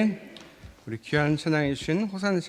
아멘. 우리 귀한 찬양해 주신 호산